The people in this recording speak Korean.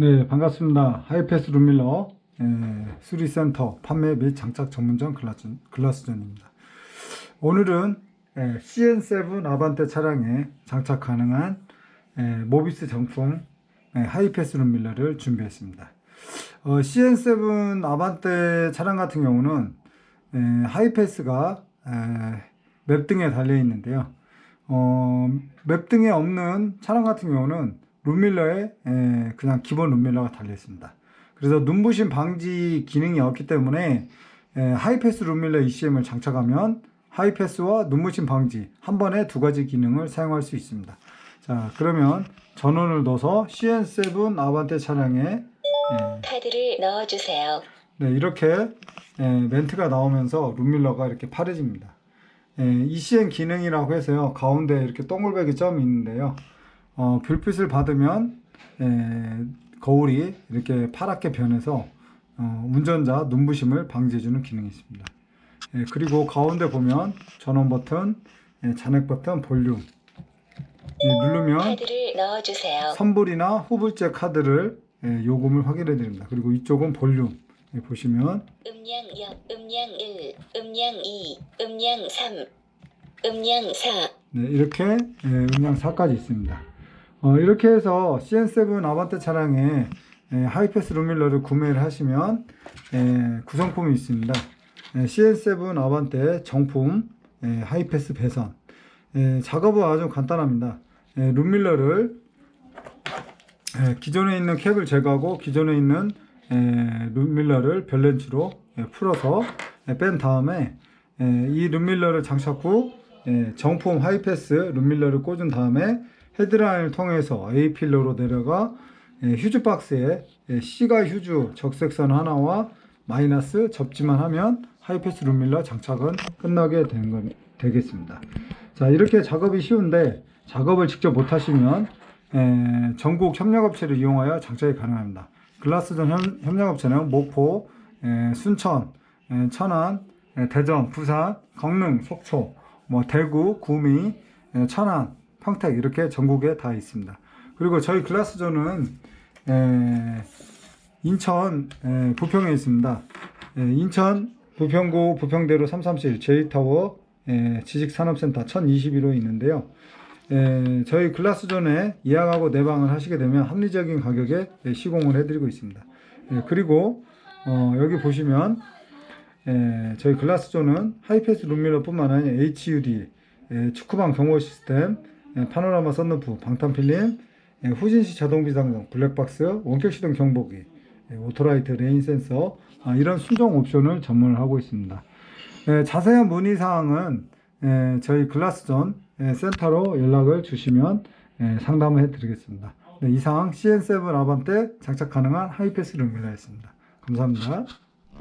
네, 반갑습니다. 하이패스 룸밀러 에, 수리센터 판매 및 장착 전문점 글라스, 글라스 전입니다. 오늘은 에, CN7 아반떼 차량에 장착 가능한 에, 모비스 정품 에, 하이패스 룸밀러를 준비했습니다. 어, CN7 아반떼 차량 같은 경우는 에, 하이패스가 에, 맵 등에 달려 있는데요. 어, 맵 등에 없는 차량 같은 경우는 룸밀러에 에, 그냥 기본 룸밀러가 달려 있습니다. 그래서 눈부심 방지 기능이 없기 때문에 에, 하이패스 룸밀러 ECM을 장착하면 하이패스와 눈부심 방지 한 번에 두 가지 기능을 사용할 수 있습니다. 자, 그러면 전원을 넣어서 CN7 아반떼 차량에 에, 카드를 넣어주세요. 네, 이렇게 에, 멘트가 나오면서 룸밀러가 이렇게 파래집니다. 에, ECN 기능이라고 해서요. 가운데 이렇게 동글배기 점이 있는데요. 어, 불빛을 받으면 에, 거울이 이렇게 파랗게 변해서 어, 운전자 눈부심을 방지해주는 기능이 있습니다. 에, 그리고 가운데 보면 전원 버튼, 에, 잔액 버튼, 볼륨 이 누르면. 선불이나 후불제 카드를 예, 요금을 확인해 드립니다. 그리고 이쪽은 볼륨 예, 보시면 음량 0, 음량 1, 음량 2, 음량 3, 음량 4. 네, 이렇게 예, 음량 4까지 있습니다. 어, 이렇게 해서 CN7 아반떼 차량에 예, 하이패스 룸밀러를 구매를 하시면 예, 구성품이 있습니다. 예, CN7 아반떼 정품 예, 하이패스 배선 예, 작업은 아주 간단합니다. 예, 룸밀러를 예, 기존에 있는 캡을 제거하고 기존에 있는 예, 룸밀러를 별렌치로 예, 풀어서 예, 뺀 다음에 예, 이 룸밀러를 장착 후 예, 정품 하이패스 룸밀러를 꽂은 다음에 헤드라인을 통해서 A 필러로 내려가 예, 휴즈 박스에 예, C가 휴즈 적색선 하나와 마이너스 접지만 하면 하이패스 룸밀러 장착은 끝나게 되는 건 되겠습니다. 자 이렇게 작업이 쉬운데 작업을 직접 못 하시면 에, 전국 협력업체를 이용하여 장착이 가능합니다. 글라스전 협, 협력업체는 목포, 에, 순천, 에, 천안, 에, 대전, 부산, 강릉, 속초, 뭐 대구, 구미, 에, 천안, 평택 이렇게 전국에 다 있습니다. 그리고 저희 글라스전은 에, 인천 에, 부평에 있습니다. 에, 인천 부평구 부평대로 337 J타워 에, 지식산업센터 1021호 있는데요. 에, 저희 글라스존에 예약하고 내방을 하시게 되면 합리적인 가격에 예, 시공을 해드리고 있습니다. 예, 그리고 어, 여기 보시면 에, 저희 글라스존은 하이패스 룸밀러 뿐만 아니라 HUD, 에, 축구방 경보 시스템, 에, 파노라마 썬루프, 방탄필름, 에, 후진시 자동 비상등, 블랙박스, 원격 시동 경보기, 에, 오토라이트 레인 센서 아, 이런 순정 옵션을 전문을 하고 있습니다. 에, 자세한 문의 사항은 에, 저희 글라스존 에, 센터로 연락을 주시면 에, 상담을 해드리겠습니다. 네, 이상 CN7 아반떼 장착 가능한 하이패스 룸밀러였습니다. 감사합니다.